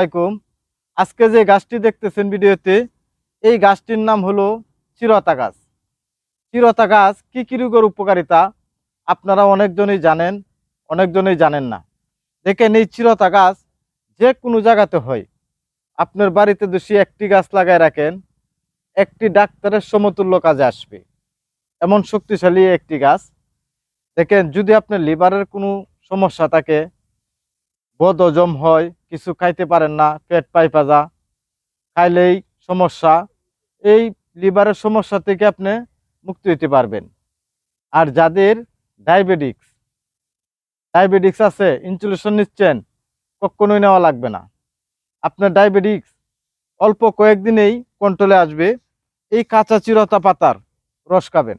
আলাইকুম। আজকে যে গাছটি দেখতেছেন ভিডিওতে, এই গাছটির নাম হলো চিরতা গাছ। চিরতা গাছ কী কী রোগের উপকারিতা? আপনারা অনেকজনই জানেন অনেকজনই জানেন না। দেখেন, এই চিরতা গাছ যে কোনো জায়গাতে হয়। আপনার বাড়িতে দোষী একটি গাছ লাগায় রাখেন, একটি ডাক্তারের সমতুল্য কাজে আসবে। এমন শক্তিশালী একটি গাছ। দেখেন, যদি আপনার লিভারের কোনো সমস্যা থাকে বদহজম হয়, কিছু খাইতে পারেন না, পেট পাইপাজা খাইলেই সমস্যা। এই লিভারের সমস্যা থেকে আপনি মুক্তি হতে পারবেন। আর যাদের ডায়াবেটিক্স ডায়াবেটিক্স আছে, ইনসুলেশন নিচ্ছেন, কখনোই নেওয়া লাগবে না। আপনার ডায়াবেটিক্স অল্প কয়েকদিনেই কন্ট্রোলে আসবে। এই কাঁচা চিরতা পাতার রস খাবেন।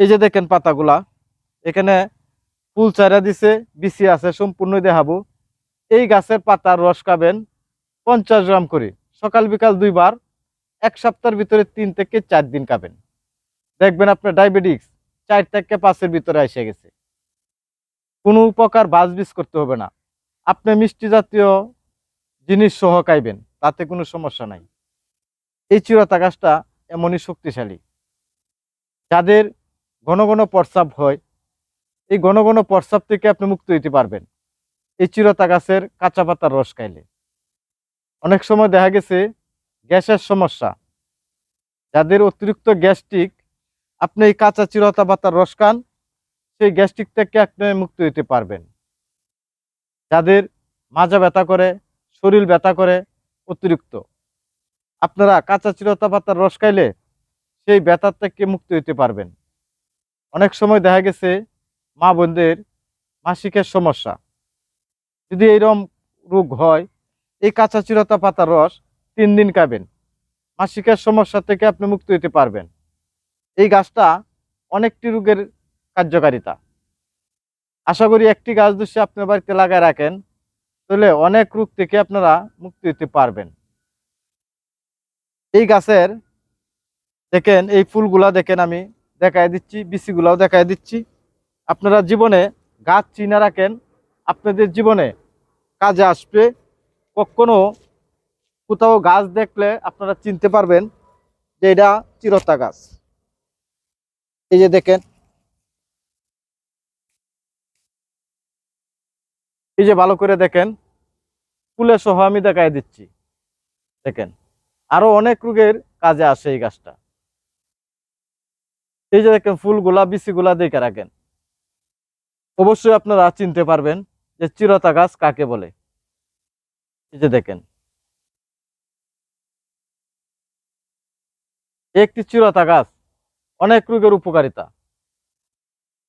এই যে দেখেন পাতাগুলা, এখানে ফুল চারা দিছে বিচি আছে সম্পূর্ণ দেখাবো। এই গাছের পাতার রস খাবেন পঞ্চাশ গ্রাম করে। সকাল বিকাল দুইবার, এক সপ্তাহের ভিতরে তিন থেকে চার দিন খাবেন। দেখবেন আপনার ডায়াবেটিক্স চার থেকে পাঁচের ভিতরে এসে গেছে। কোনো উপকার বাজবিজ করতে হবে না। আপনি মিষ্টি জাতীয় জিনিস সহ খাইবেন, তাতে কোনো সমস্যা নাই। এই চিরতা গাছটা এমনই শক্তিশালী। যাদের ঘন ঘন প্রস্রাব হয়, এই ঘন ঘন প্রস্রাব থেকে আপনি মুক্ত হইতে পারবেন। এই চিরতা গাছের কাঁচা পাতার রস খাইলে। অনেক সময় দেখা গেছে গ্যাসের সমস্যা। যাদের অতিরিক্ত গ্যাস্ট্রিক, আপনি এই কাঁচা চিরতা পাতার রস খান, সেই গ্যাস্ট্রিক থেকে আপনি মুক্ত হইতে পারবেন। যাদের মাজা ব্যথা করে, শরীর ব্যথা করে, অতিরিক্ত। আপনারা কাঁচা চিরতা পাতার রস খাইলে সেই ব্যথার থেকে মুক্ত হইতে পারবেন। অনেক সময় দেখা গেছে মা বোনদের মাসিকের সমস্যা। যদি এইরকম রোগ হয়, এই কাঁচা চিরতা পাতার রস তিন দিন খাবেন। মাসিকের সমস্যা থেকে আপনি মুক্ত হইতে পারবেন। এই গাছটা অনেকটি রোগের কার্যকারিতা। আশা করি একটি গাছ যদি আপনার বাড়িতে লাগায় রাখেন, তাহলে অনেক রোগ থেকে আপনারা মুক্তি হতে পারবেন। এই গাছের দেখেন, এই ফুলগুলা দেখেন আমি দেখায় দিচ্ছি বিসিগুলাও দেখায় দিচ্ছি। আপনারা জীবনে গাছ চিনা রাখেন, আপনাদের জীবনে কাজে আসবে। কখনো কোথাও গাছ দেখলে আপনারা চিনতে পারবেন যে এটা চিরতা গাছ। এই যে দেখেন। এই যে ভালো করে দেখেন। ফুলে সহ আমি দেখাই দিচ্ছি। দেখেন, আরও অনেক রোগের কাজে আসে এই গাছটা। এই যে দেখেন, ফুলগুলা, বিচিগুলা দেখে রাখেন। অবশ্যই আপনারা চিনতে পারবেন। যে চিরতা গাছ কাকে বলে? এই যে দেখেন। একটি চিরতা গাছ, অনেক রোগের উপকারিতা।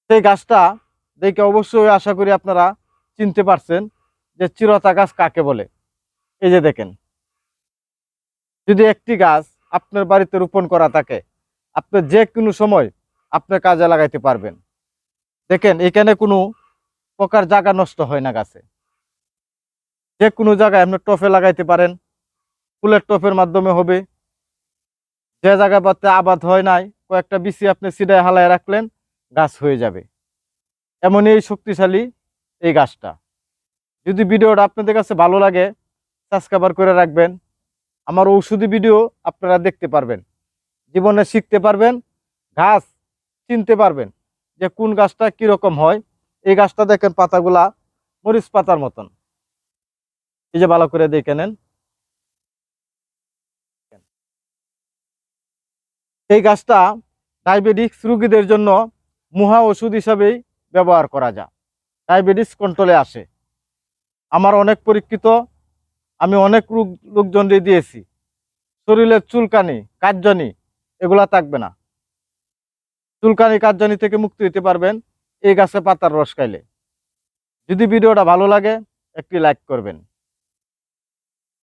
সেই গাছটা দেখে অবশ্যই আশা করি আপনারা চিনতে পারছেন যে চিরতা গাছ কাকে বলে। এই যে দেখেন। যদি একটি গাছ আপনার বাড়িতে রোপণ করা থাকে, আপনি যে কোনো সময় আপনার কাজে লাগাইতে পারবেন। দেখেন, এখানে কোনো প্রকার জায়গা নষ্ট হয় না গাছে। যে কোনো জায়গায় আপনি টফে লাগাইতে পারেন, ফুলের টফের মাধ্যমে হবে। যে জায়গা পাতে আবাদ হয় নাই, কয়েকটা বিচি আপনি সিডায় হালায় রাখলেন, গাছ হয়ে যাবে। এমনই এই শক্তিশালী এই গাছটা। যদি ভিডিওটা আপনাদের কাছে ভালো লাগে, সাবস্ক্রাইবার করে রাখবেন। আমার ঔষধি ভিডিও আপনারা দেখতে পারবেন, জীবনে শিখতে পারবেন গাছ চিনতে পারবেন যে কোন গাছটা কীরকম হয়। এই গাছটা দেখেন পাতাগুলা মরিচ পাতার মতন। এই যে ভালো করে দেখে নেন। এই গাছটা ডায়াবেটিক্স রুগীদের জন্য মুহা ওষুধ হিসাবেই ব্যবহার করা যায়। ডায়াবেটিস কন্ট্রোলে আসে। আমার অনেক পরীক্ষিত, আমি অনেক রোগ লোকজনরে দিয়েছি। শরীরের চুলকানি কার্জনি এগুলা থাকবে না। চুলকানি কার্জনি থেকে মুক্তি দিতে পারবেন। এই গাছে পাতার রস খাইলে। যদি ভিডিওটা ভালো লাগে একটি লাইক করবেন।